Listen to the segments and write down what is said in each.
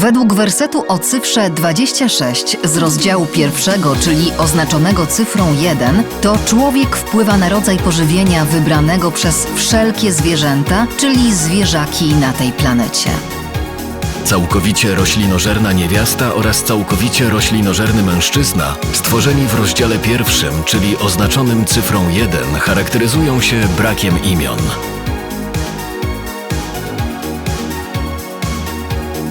Według wersetu o cyfrze 26 z rozdziału pierwszego, czyli oznaczonego cyfrą 1, to człowiek wpływa na rodzaj pożywienia wybranego przez wszelkie zwierzęta, czyli zwierzaki na tej planecie. Całkowicie roślinożerna niewiasta oraz całkowicie roślinożerny mężczyzna, stworzeni w rozdziale pierwszym, czyli oznaczonym cyfrą 1, charakteryzują się brakiem imion.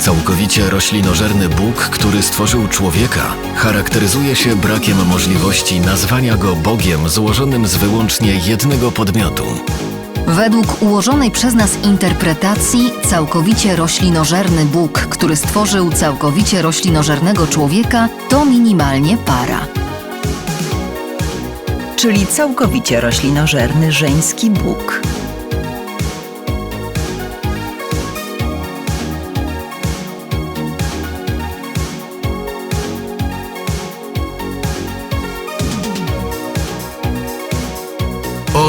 Całkowicie roślinożerny Bóg, który stworzył człowieka, charakteryzuje się brakiem możliwości nazwania go Bogiem złożonym z wyłącznie jednego podmiotu. Według ułożonej przez nas interpretacji, całkowicie roślinożerny Bóg, który stworzył całkowicie roślinożernego człowieka, to minimalnie para. czyli całkowicie roślinożerny żeński Bóg.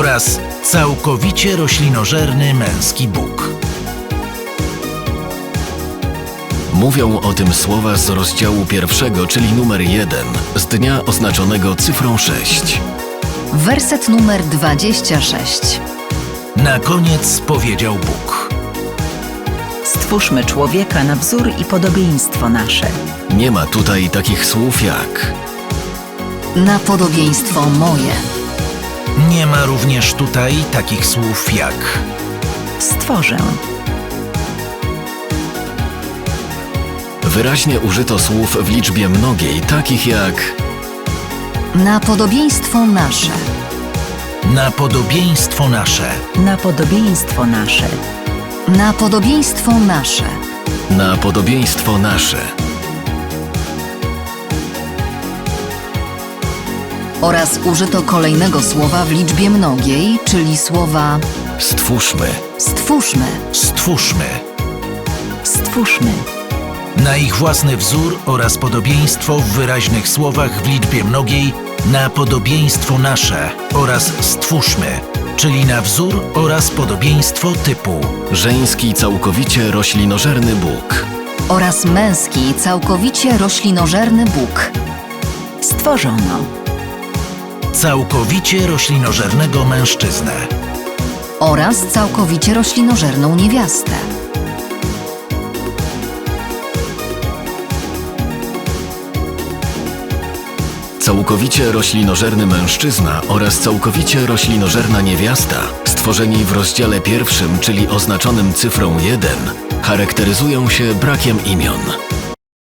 Oraz całkowicie roślinożerny męski Bóg. Mówią o tym słowa z rozdziału pierwszego, czyli numer 1, z dnia oznaczonego cyfrą 6. Werset numer 26. Na koniec powiedział Bóg. Stwórzmy człowieka na wzór i podobieństwo nasze. Nie ma tutaj takich słów jak Na podobieństwo moje. Nie ma również tutaj takich słów jak Stworzę. Wyraźnie użyto słów w liczbie mnogiej, takich jak Na podobieństwo nasze. na podobieństwo nasze, Na podobieństwo nasze. Na podobieństwo nasze. na podobieństwo nasze. Oraz użyto kolejnego słowa w liczbie mnogiej, czyli słowa Stwórzmy. stwórzmy. stwórzmy Stwórzmy. na ich własny wzór oraz podobieństwo w wyraźnych słowach w liczbie mnogiej na podobieństwo nasze oraz stwórzmy, czyli na wzór oraz podobieństwo typu Żeński całkowicie roślinożerny Bóg. Oraz męski, całkowicie roślinożerny Bóg. Stworzono. Całkowicie roślinożernego mężczyznę. Oraz całkowicie roślinożerną niewiastę. Całkowicie roślinożerny mężczyzna oraz całkowicie roślinożerna niewiasta, stworzeni w rozdziale pierwszym, czyli oznaczonym cyfrą 1, charakteryzują się brakiem imion.